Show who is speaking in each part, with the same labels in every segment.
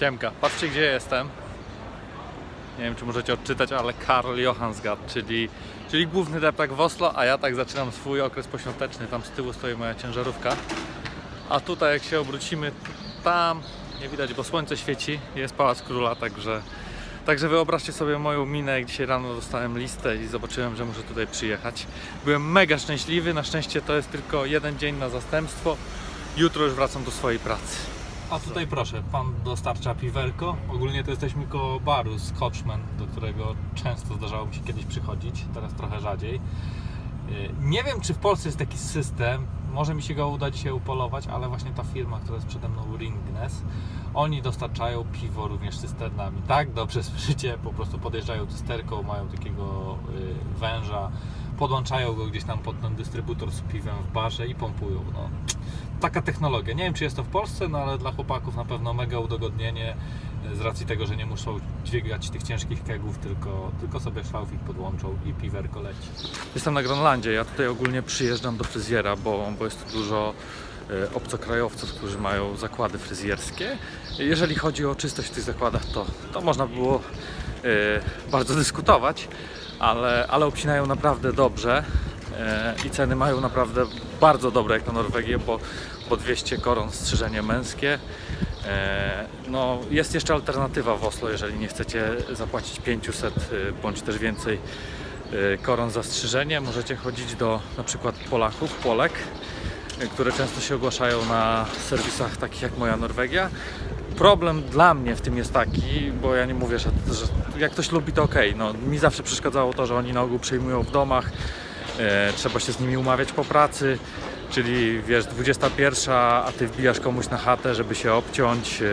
Speaker 1: Siemka, patrzcie gdzie jestem. Nie wiem czy możecie odczytać, ale Karl Johansgard, czyli, czyli główny deptak w Oslo, a ja tak zaczynam swój okres poświąteczny. Tam z tyłu stoi moja ciężarówka. A tutaj jak się obrócimy, tam nie widać, bo słońce świeci, jest Pałac Króla, także, także wyobraźcie sobie moją minę, jak dzisiaj rano dostałem listę i zobaczyłem, że muszę tutaj przyjechać. Byłem mega szczęśliwy, na szczęście to jest tylko jeden dzień na zastępstwo. Jutro już wracam do swojej pracy. A tutaj proszę, pan dostarcza piwerko. Ogólnie to jesteśmy koło baru Scotchman, do którego często zdarzało mi się kiedyś przychodzić, teraz trochę rzadziej. Yy, Nie wiem, czy w Polsce jest taki system, może mi się go uda dzisiaj upolować, ale właśnie ta firma, która jest przede mną, Ringnes, oni dostarczają piwo również cysternami. Tak, dobrze słyszycie, po prostu podjeżdżają cysterką, mają takiego yy, węża, podłączają go gdzieś tam pod ten dystrybutor z piwem w barze i pompują. No, taka technologia. Nie wiem, czy jest to w Polsce, no ale dla chłopaków na pewno mega udogodnienie e, z racji tego, że nie muszą dźwigać tych ciężkich kegów, tylko, tylko sobie szlaufik podłączą i piwerko leci. Jestem na Gronlandzie. Ja tutaj ogólnie przyjeżdżam do fryzjera, bo, bo jest tu dużo e, obcokrajowców, którzy mają zakłady fryzjerskie. Jeżeli chodzi o czystość w tych zakładach, to, to można było bardzo dyskutować, ale, ale obcinają naprawdę dobrze e, i ceny mają naprawdę bardzo dobre jak na Norwegię, bo po 200 koron strzyżenie męskie. E, No, jest jeszcze alternatywa w Oslo, jeżeli nie chcecie zapłacić 500 e, bądź też więcej koron za strzyżenie. Możecie chodzić do na przykład Polaków, Polek, które często się ogłaszają na serwisach takich jak moja Norwegia. Problem dla mnie w tym jest taki, bo ja nie mówię, że, że jak ktoś lubi to ok. No, mi zawsze przeszkadzało to, że oni na ogół przyjmują w domach, e, trzeba się z nimi umawiać po pracy, czyli wiesz, 21, a ty wbijasz komuś na chatę, żeby się obciąć, e,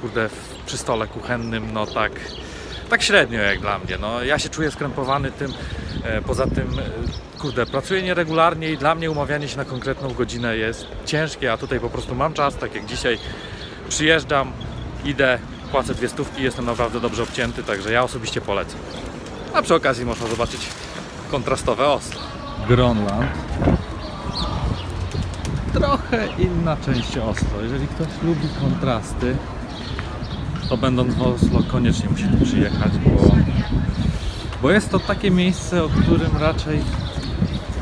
Speaker 1: kurde, w, przy stole kuchennym, no tak, tak średnio jak dla mnie. No, ja się czuję skrępowany tym, e, poza tym, e, kurde, pracuję nieregularnie i dla mnie umawianie się na konkretną godzinę jest ciężkie, a tutaj po prostu mam czas, tak jak dzisiaj przyjeżdżam, idę, płacę dwie stówki, jestem naprawdę dobrze obcięty, także ja osobiście polecam. A przy okazji można zobaczyć kontrastowe Oslo. Gronland. Trochę inna część Oslo. Jeżeli ktoś lubi kontrasty, to będąc w Oslo koniecznie musi tu przyjechać, bo, bo jest to takie miejsce, o którym raczej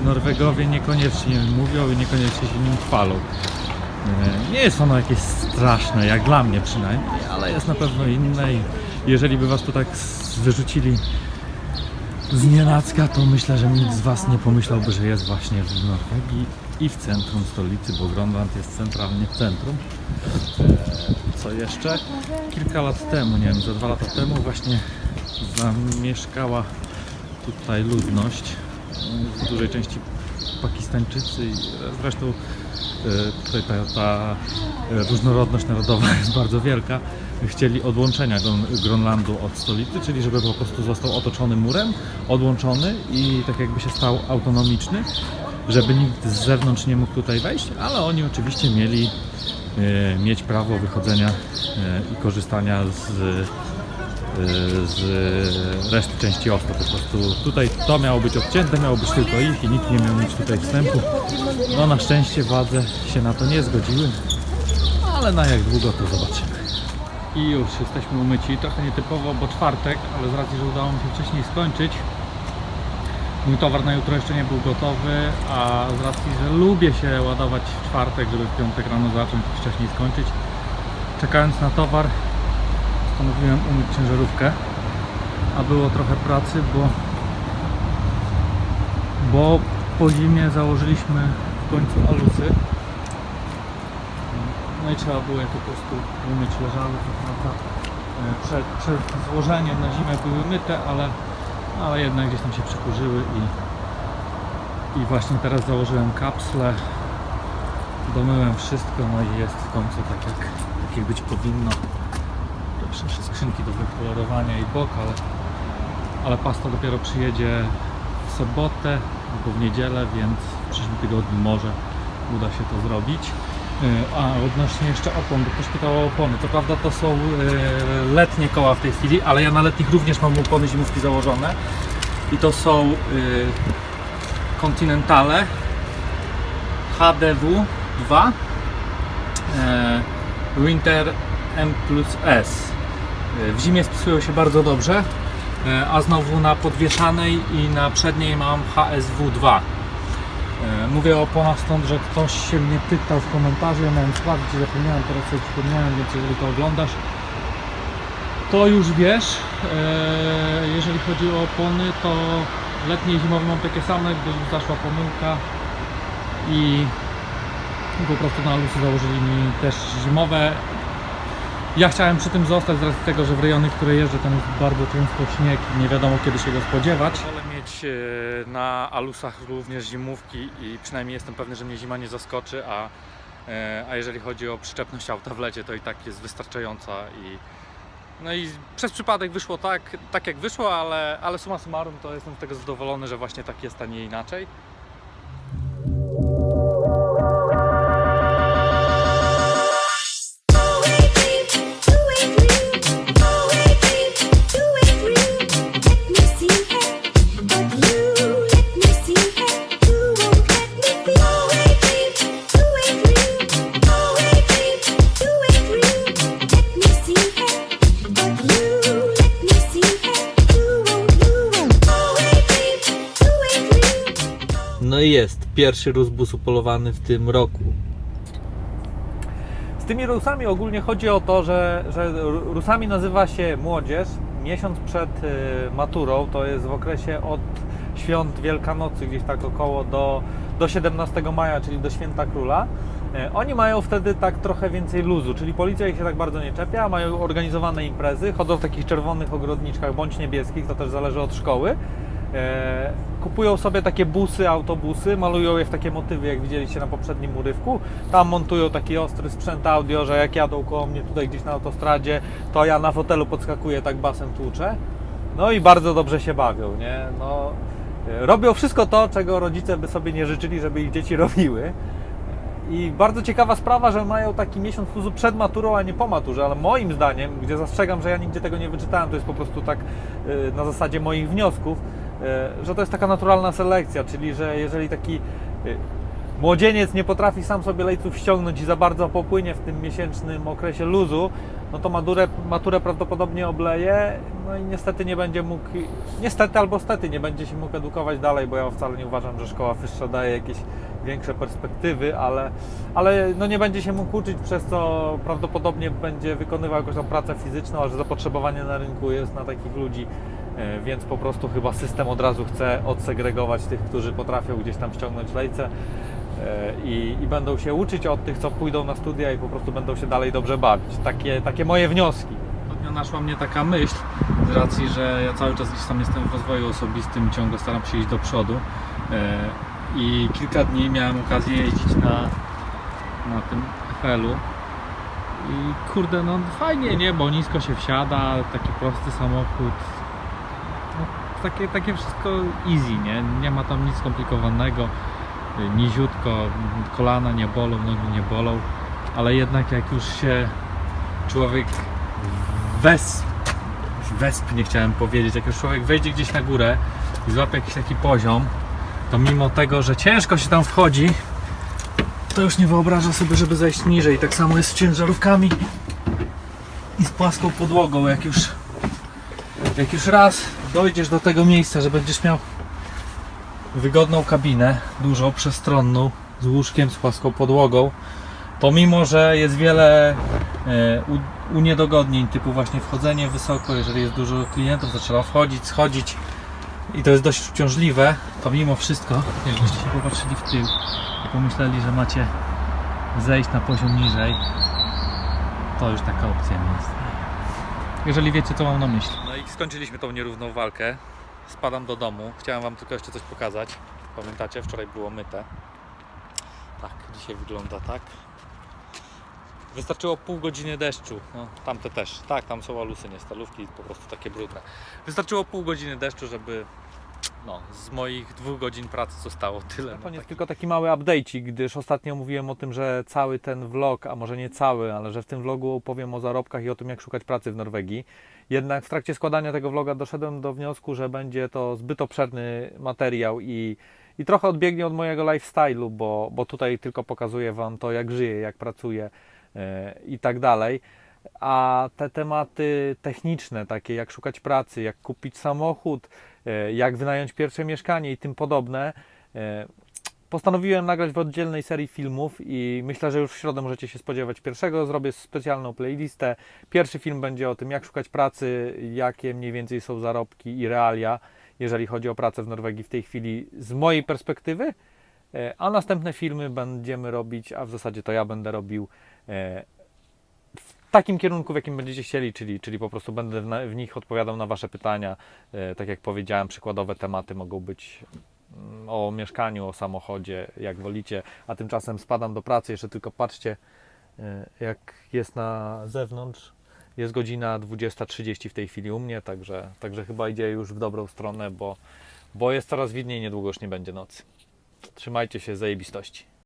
Speaker 1: Norwegowie niekoniecznie mówią i niekoniecznie się nim chwalą. Nie jest ono jakieś straszne, jak dla mnie przynajmniej, ale jest na pewno inne i jeżeli by was tu tak wyrzucili z nienacka, to myślę, że nikt z was nie pomyślałby, że jest właśnie w Norwegii i w centrum stolicy, bo Gronland jest centralnie w centrum. E, Co jeszcze? Kilka lat temu, nie wiem, za dwa lata temu właśnie zamieszkała tutaj ludność, w dużej części Pakistańczycy i zresztą tutaj ta, ta e, różnorodność narodowa jest bardzo wielka. Chcieli odłączenia Gron- Gronlandu od stolicy, czyli żeby po prostu został otoczony murem, odłączony i tak jakby się stał autonomiczny, żeby nikt z zewnątrz nie mógł tutaj wejść, ale oni oczywiście mieli e, mieć prawo wychodzenia i korzystania z z reszty części Oslo. Po prostu tutaj to miało być odcięte, miało być tylko ich i nikt nie miał mieć tutaj wstępu. No na szczęście władze się na to nie zgodziły, ale na jak długo to zobaczymy. I już jesteśmy umyci, trochę nietypowo, bo czwartek, ale z racji, że udało mi się wcześniej skończyć, mój towar na jutro jeszcze nie był gotowy, a z racji, że lubię się ładować w czwartek, żeby w piątek rano zacząć i wcześniej skończyć, czekając na towar, postanowiłem umyć ciężarówkę, a było trochę pracy, bo, bo po zimie założyliśmy w końcu alusy. No i trzeba było je po prostu umyć, leżały prawda. e, Przed, przed złożeniem na zimę były myte, ale, ale jednak gdzieś tam się przykurzyły i, i właśnie teraz założyłem kapsle, domyłem wszystko, no i jest w końcu tak jak, tak jak być powinno jeszcze skrzynki do wykolorowania i bok, ale, ale pasta dopiero przyjedzie w sobotę albo w niedzielę, więc w przyszłym tygodniu może uda się to zrobić. Yy, A odnośnie jeszcze opon, bo ktoś pytał o opony. To prawda to są yy, letnie koła w tej chwili, ale ja na letnich również mam opony zimówki założone. I to są yy, Continentale HDW 2 e, Winter M plus S. W zimie spisują się bardzo dobrze, e, a znowu na podwieszanej i na przedniej mam HSW2. E, Mówię o oponach stąd, że ktoś się mnie pytał w komentarzu, ja miałem sprawdzić, zapomniałem, teraz sobie przypomniałem, więc jeżeli to oglądasz, to już wiesz. E, Jeżeli chodzi o opony, to letnie i zimowe mam takie same, gdyż zaszła pomyłka i po prostu na lusy założyli mi też zimowe. Ja chciałem przy tym zostać z racji tego, że w rejony, które jeżdżę, tam jest bardzo często śnieg i nie wiadomo kiedy się go spodziewać. Wolę mieć e, na alusach również zimówki i przynajmniej jestem pewny, że mnie zima nie zaskoczy, a, e, a jeżeli chodzi o przyczepność auta w lecie, to i tak jest wystarczająca i no i przez przypadek wyszło tak, tak jak wyszło, ale, ale summa summarum to jestem z tego zadowolony, że właśnie tak jest, a nie inaczej.
Speaker 2: No i jest pierwszy rusbus upolowany w tym roku.
Speaker 1: Z tymi rusami ogólnie chodzi o to, że, że rusami nazywa się młodzież. Miesiąc przed y, maturą, to jest w okresie od świąt Wielkanocy, gdzieś tak około do, do 17 maja, czyli do Święta Króla. E, Oni mają wtedy tak trochę więcej luzu, czyli policja ich się tak bardzo nie czepia, mają organizowane imprezy, chodzą w takich czerwonych ogrodniczkach bądź niebieskich, to też zależy od szkoły. E, Kupują sobie takie busy, autobusy, malują je w takie motywy, jak widzieliście na poprzednim urywku. Tam montują taki ostry sprzęt audio, że jak jadą koło mnie tutaj gdzieś na autostradzie, to ja na fotelu podskakuję, tak basem tłuczę. No i bardzo dobrze się bawią, nie? No, e, robią wszystko to, czego rodzice by sobie nie życzyli, żeby ich dzieci robiły. I bardzo ciekawa sprawa, że mają taki miesiąc luzu przed maturą, a nie po maturze, ale moim zdaniem, gdzie zastrzegam, że ja nigdzie tego nie wyczytałem, to jest po prostu tak y, na zasadzie moich wniosków, że to jest taka naturalna selekcja, czyli że jeżeli taki y, młodzieniec nie potrafi sam sobie lejców ściągnąć i za bardzo popłynie w tym miesięcznym okresie luzu, no to maturę, maturę prawdopodobnie obleje, no i niestety nie będzie mógł, niestety albo stety nie będzie się mógł edukować dalej, bo ja wcale nie uważam, że szkoła wyższa daje jakieś większe perspektywy, ale, ale no nie będzie się mógł uczyć, przez co prawdopodobnie będzie wykonywał jakąś tam pracę fizyczną, a że zapotrzebowanie na rynku jest na takich ludzi, e, więc po prostu chyba system od razu chce odsegregować tych, którzy potrafią gdzieś tam ściągnąć lejce e, i, i będą się uczyć od tych, co pójdą na studia i po prostu będą się dalej dobrze bawić. Takie, takie moje wnioski. Naszła mnie taka myśl, z racji, że ja cały czas gdzieś tam jestem w rozwoju osobistym, ciągle staram się iść do przodu. I kilka dni miałem okazję jeździć na, na tym FL-u. I kurde, no fajnie, nie? Bo nisko się wsiada, taki prosty samochód. No, takie, takie wszystko easy, nie? Nie ma tam nic skomplikowanego. Niziutko, kolana nie bolą, nogi nie bolą. Ale jednak jak już się człowiek wes... wespnie, chciałem powiedzieć, jak już człowiek wejdzie gdzieś na górę i złapie jakiś taki poziom, to mimo tego, że ciężko się tam wchodzi, to już nie wyobraża sobie, żeby zejść niżej. Tak samo jest z ciężarówkami i z płaską podłogą. Jak już, jak już raz dojdziesz do tego miejsca, że będziesz miał wygodną kabinę, dużą, przestronną, z łóżkiem, z płaską podłogą, to mimo, że jest wiele e, uniedogodnień, typu właśnie wchodzenie wysoko, jeżeli jest dużo klientów, to trzeba wchodzić, schodzić i to jest dość uciążliwe, to mimo wszystko, jakbyście się popatrzyli w tył i pomyśleli, że macie zejść na poziom niżej, to już taka opcja nie jest. Jeżeli wiecie, co mam na myśli. No i skończyliśmy tą nierówną walkę. Spadam do domu. Chciałem Wam tylko jeszcze coś pokazać. Pamiętacie, wczoraj było myte. Tak, dzisiaj wygląda tak. Wystarczyło pół godziny deszczu. No, tamte też. Tak, tam są alusy, nie stalówki, po prostu takie brudne. Wystarczyło pół godziny deszczu, żeby no, z moich dwóch godzin pracy zostało tyle. To jest tylko taki mały update'ik, gdyż ostatnio mówiłem o tym, że cały ten vlog, a może nie cały, ale że w tym vlogu opowiem o zarobkach i o tym, jak szukać pracy w Norwegii. Jednak w trakcie składania tego vloga doszedłem do wniosku, że będzie to zbyt obszerny materiał i, i trochę odbiegnie od mojego lifestyle'u, bo, bo tutaj tylko pokazuję Wam to, jak żyję, jak pracuję i tak dalej. A te tematy techniczne, takie jak szukać pracy, jak kupić samochód, e, jak wynająć pierwsze mieszkanie i tym podobne, e, postanowiłem nagrać w oddzielnej serii filmów i myślę, że już w środę możecie się spodziewać pierwszego. Zrobię specjalną playlistę. Pierwszy film będzie o tym, jak szukać pracy, jakie mniej więcej są zarobki i realia, jeżeli chodzi o pracę w Norwegii w tej chwili z mojej perspektywy. E, A następne filmy będziemy robić, a w zasadzie to ja będę robił w takim kierunku, w jakim będziecie chcieli, czyli, czyli po prostu będę w nich odpowiadał na Wasze pytania. E, Tak jak powiedziałem, przykładowe tematy mogą być mm, o mieszkaniu, o samochodzie, jak wolicie, a tymczasem spadam do pracy. Jeszcze tylko patrzcie, e, jak jest na zewnątrz. Jest godzina 20.30 w tej chwili u mnie, także, także chyba idzie już w dobrą stronę, bo, bo jest coraz widniej, niedługo już nie będzie nocy. Trzymajcie się, zajebistości.